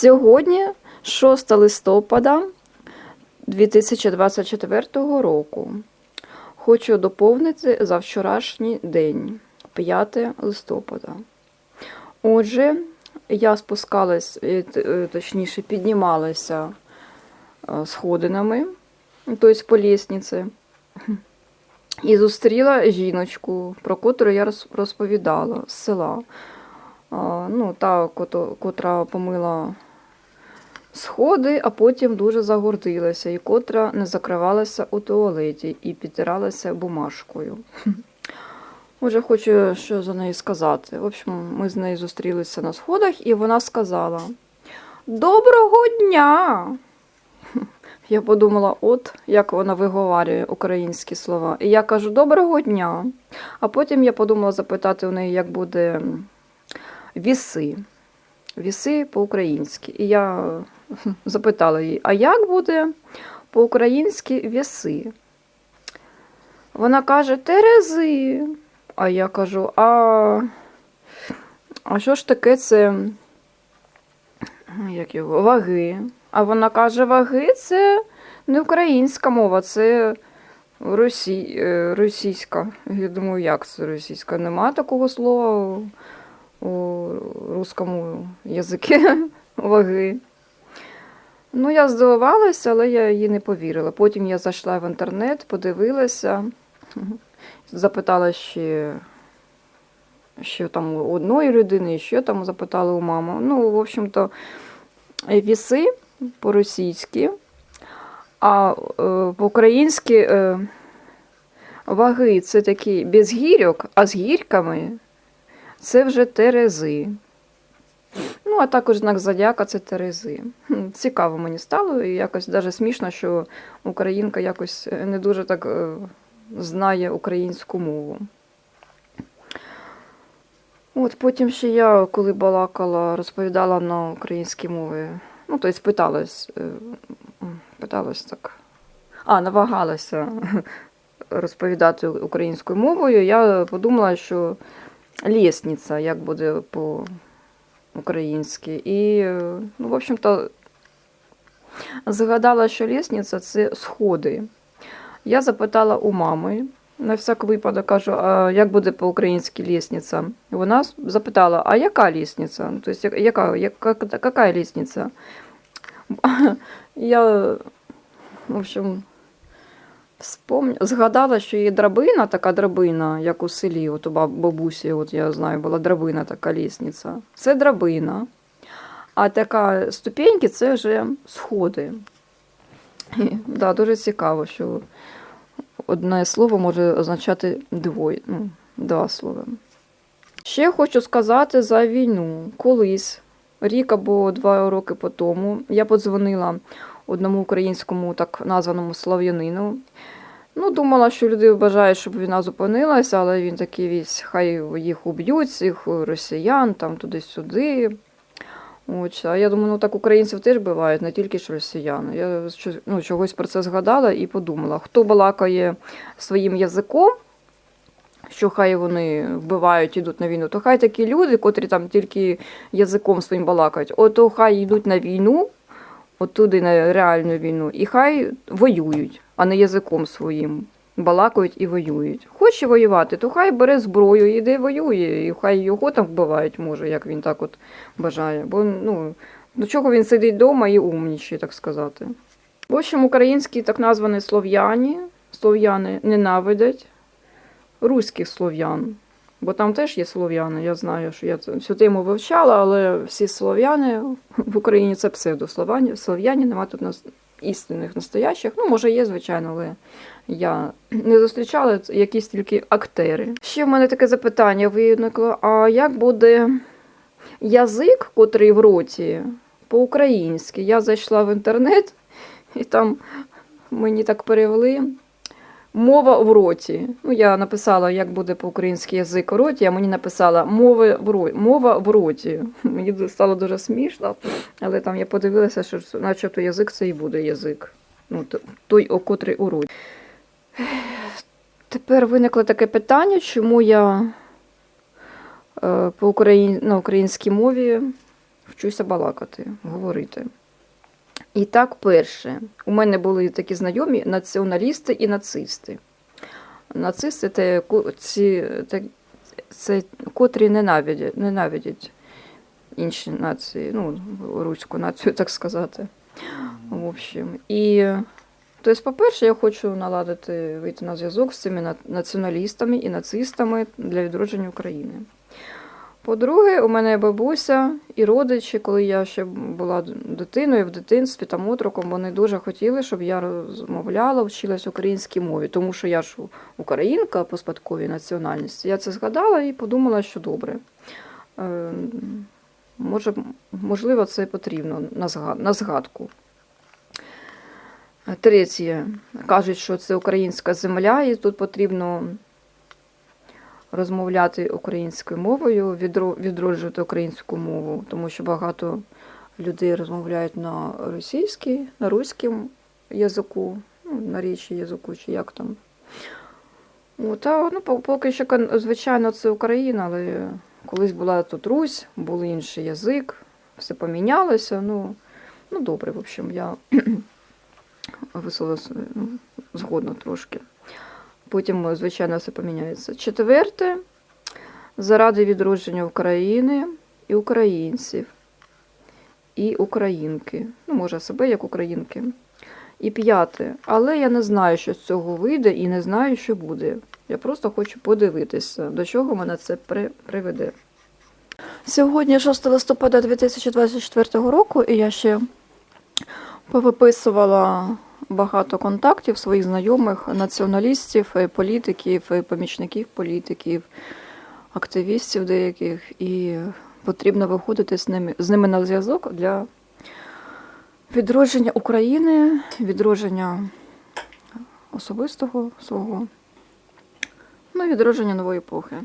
Сьогодні 6 листопада 2024 року. Хочу доповнити за вчорашній день, 5 листопада. Отже, я спускалась, е, е, точніше, піднімалася е, сходинами, тобто по лісниці, і зустріла жіночку, про котру я розповідала з села. Ну, та, котра помила сходи, а потім дуже загордилася, і котра не закривалася у туалеті і підтиралася бумажкою. Отже, хочу що за неї сказати. В общем, ми з нею зустрілися на сходах, і вона сказала: Доброго дня! Я подумала, от як вона виговарює українські слова. І я кажу доброго дня. А потім я подумала запитати у неї, як буде віси. Віси по-українськи. І я запитала її, а як буде по-українськи віси? Вона каже, Терези. А я кажу, а, а що ж таке це як його, ваги? А вона каже, ваги це не українська мова, це росі... е, російська. Я думаю, як це російська? Нема такого слова у, русскому язикі ваги. Ну, я здивувалася, але я їй не повірила. Потім я зайшла в інтернет, подивилася, запитала ще, що там у одної людини, що там запитала у мами. Ну, в общем-то, віси по-російськи, а е, по-українськи е, ваги це такі без гірьок, а з гірками це вже терези. Ну, а також знак зодіака це терези. Цікаво мені стало, і якось даже смішно, що українка якось не дуже так е, знає українську мову. От потім ще я, коли балакала, розповідала на українській мові. Ну, тобто питалась, е, питалась так. А, намагалася розповідати українською мовою. Я подумала, що лісниця, як буде по-українськи. І, е, ну, в общем-то, згадала, що лісниця це сходи. Я запитала у мами, на всяк випадок кажу, а як буде по-українськи лісниця? Вона запитала, а яка лісниця? Ну, тобто, яка, яка, яка лісниця? Я, в общем, вспомня... згадала, що є драбина, така драбина, як у селі, от у бабусі, от я знаю, була драбина, така лісниця. Це драбина. А така ступеньки це вже сходи. І, да, дуже цікаво, що одне слово може означати двоє, ну, два слова. Ще хочу сказати за війну. Колись, рік або два роки по тому, я подзвонила одному українському так названому слав'янину. Ну, думала, що люди бажають, щоб війна зупинилася, але він такий весь, хай їх уб'ють, цих росіян, там туди-сюди. От, а я думаю, ну так українців теж бувають, не тільки ж росіяни. Я ну, чогось про це згадала і подумала, хто балакає своїм язиком, що хай вони вбивають, йдуть на війну, то хай такі люди, котрі там тільки язиком своїм балакають, ото хай йдуть на війну, от туди на реальну війну, і хай воюють, а не язиком своїм. Балакають і воюють. Хоче воювати, то хай бере зброю і йде воює, і хай його там вбивають, може, як він так от бажає. Бо ну, до чого він сидить вдома і умнічає, так сказати. В общем, українські так названі слов'яні, слов'яни ненавидять руських слов'ян. Бо там теж є слов'яни. Я знаю, що я цю тему вивчала, але всі слов'яни в Україні це псевдослов'яні. Слов'яні, нема тут нас істинних настоящих. Ну, може, є, звичайно, але я не зустрічала якісь тільки актери. Ще в мене таке запитання виникло: а як буде язик, котрий в роті, по-українськи? Я зайшла в інтернет, і там мені так перевели. Мова в роті. Ну, я написала, як буде по-українськи язик в роті, а мені написала мова в роті. Мова в роті. Мені стало дуже смішно, але там я подивилася, що начебто язик це і буде язик. Ну, той, о котрий у роті. Тепер виникло таке питання, чому я е, по україн... на українській мові вчуся балакати, говорити. І так, перше, у мене були такі знайомі націоналісти і нацисти. Нацисти це, ці, це котрі ненавидять, ненавидять інші нації, ну, руську націю, так сказати. В общем. І, тобто, по-перше, я хочу наладити вийти на зв'язок з цими націоналістами і нацистами для відродження України. По-друге, у мене бабуся і родичі, коли я ще була дитиною в дитинстві там отроком, вони дуже хотіли, щоб я розмовляла, вчилась українській мові, тому що я ж українка по спадковій національності. Я це згадала і подумала, що добре. Е, Може, можливо, це потрібно на зга- на згадку. Е, Третє. Кажуть, що це українська земля, і тут потрібно розмовляти українською мовою, відроджувати українську мову, тому що багато людей розмовляють на російській, на руському язику, ну, на річі язику, чи як там. От, а, ну, поки що, звичайно, це Україна, але колись була тут Русь, був інший язик, все помінялося. Ну, ну добре, в общем, я висловилася ну, згодно трошки. Потім, звичайно, все поміняється. Четверте, заради відродження України і українців, і українки. Ну, може, себе як українки. І п'яте. Але я не знаю, що з цього вийде, і не знаю, що буде. Я просто хочу подивитися, до чого мене це при- приведе. Сьогодні 6 листопада 2024 року, і я ще повиписувала багато контактів своїх знайомих, націоналістів, політиків, помічників політиків, активістів деяких, і потрібно виходити з ними, з ними на зв'язок для відродження України, відродження особистого свого, ну відродження нової епохи.